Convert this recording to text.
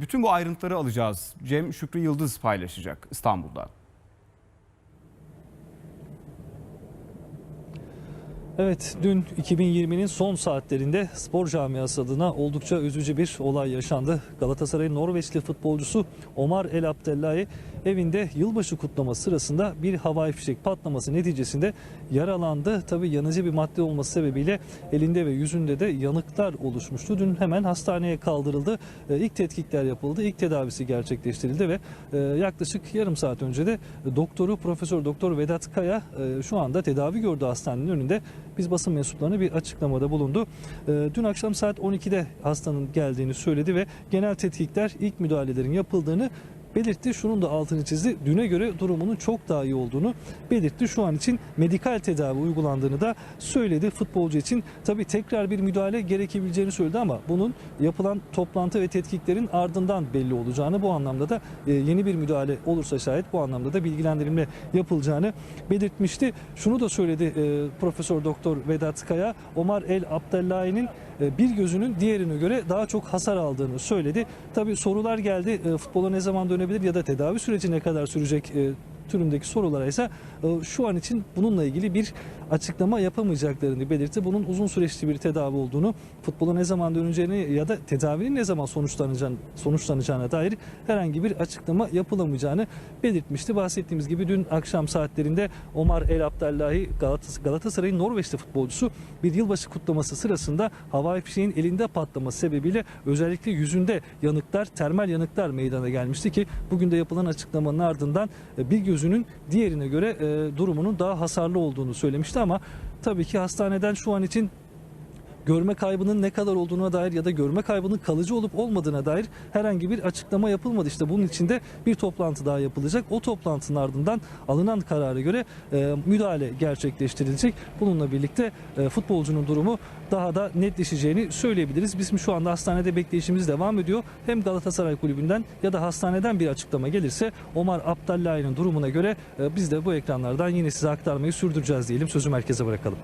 Bütün bu ayrıntıları alacağız. Cem Şükrü Yıldız paylaşacak İstanbul'da. Evet dün 2020'nin son saatlerinde spor camiası adına oldukça üzücü bir olay yaşandı. Galatasaray'ın Norveçli futbolcusu Omar El Abdellahi evinde yılbaşı kutlaması sırasında bir havai fişek patlaması neticesinde yaralandı. Tabi yanıcı bir madde olması sebebiyle elinde ve yüzünde de yanıklar oluşmuştu. Dün hemen hastaneye kaldırıldı. Ee, İlk tetkikler yapıldı. İlk tedavisi gerçekleştirildi ve e, yaklaşık yarım saat önce de doktoru Profesör Doktor Vedat Kaya e, şu anda tedavi gördü hastanenin önünde. Biz basın mensuplarına bir açıklamada bulundu. E, Dün akşam saat 12'de hastanın geldiğini söyledi ve genel tetkikler ilk müdahalelerin yapıldığını belirtti. Şunun da altını çizdi. Düne göre durumunun çok daha iyi olduğunu belirtti. Şu an için medikal tedavi uygulandığını da söyledi. Futbolcu için tabii tekrar bir müdahale gerekebileceğini söyledi ama bunun yapılan toplantı ve tetkiklerin ardından belli olacağını bu anlamda da e, yeni bir müdahale olursa şayet bu anlamda da bilgilendirilme yapılacağını belirtmişti. Şunu da söyledi e, Profesör Doktor Vedat Kaya, Omar El Abdellahi'nin e, bir gözünün diğerine göre daha çok hasar aldığını söyledi. Tabii sorular geldi. Futbola ne zaman dönebilir ya da tedavi süreci ne kadar sürecek e, türündeki sorulara ise e, şu an için bununla ilgili bir açıklama yapamayacaklarını belirtti. Bunun uzun süreçli bir tedavi olduğunu, futbola ne zaman döneceğini ya da tedavinin ne zaman sonuçlanacağını, sonuçlanacağına dair herhangi bir açıklama yapılamayacağını belirtmişti. Bahsettiğimiz gibi dün akşam saatlerinde Omar El Abdallahi Galatas- Galatasaray'ın Norveçli futbolcusu bir yılbaşı kutlaması sırasında havai fişeğin elinde patlaması sebebiyle özellikle yüzünde yanıklar, termal yanıklar meydana gelmişti ki bugün de yapılan açıklamanın ardından e, bir gözünün diğerine göre e, durumunun daha hasarlı olduğunu söylemişti ama tabii ki hastaneden şu an için görme kaybının ne kadar olduğuna dair ya da görme kaybının kalıcı olup olmadığına dair herhangi bir açıklama yapılmadı. İşte bunun için de bir toplantı daha yapılacak. O toplantının ardından alınan karara göre e, müdahale gerçekleştirilecek. Bununla birlikte e, futbolcunun durumu daha da netleşeceğini söyleyebiliriz. Bizim şu anda hastanede bekleyişimiz devam ediyor. Hem Galatasaray Kulübü'nden ya da hastaneden bir açıklama gelirse Omar Abdallahi'nin durumuna göre e, biz de bu ekranlardan yine size aktarmayı sürdüreceğiz diyelim. Sözü merkeze bırakalım.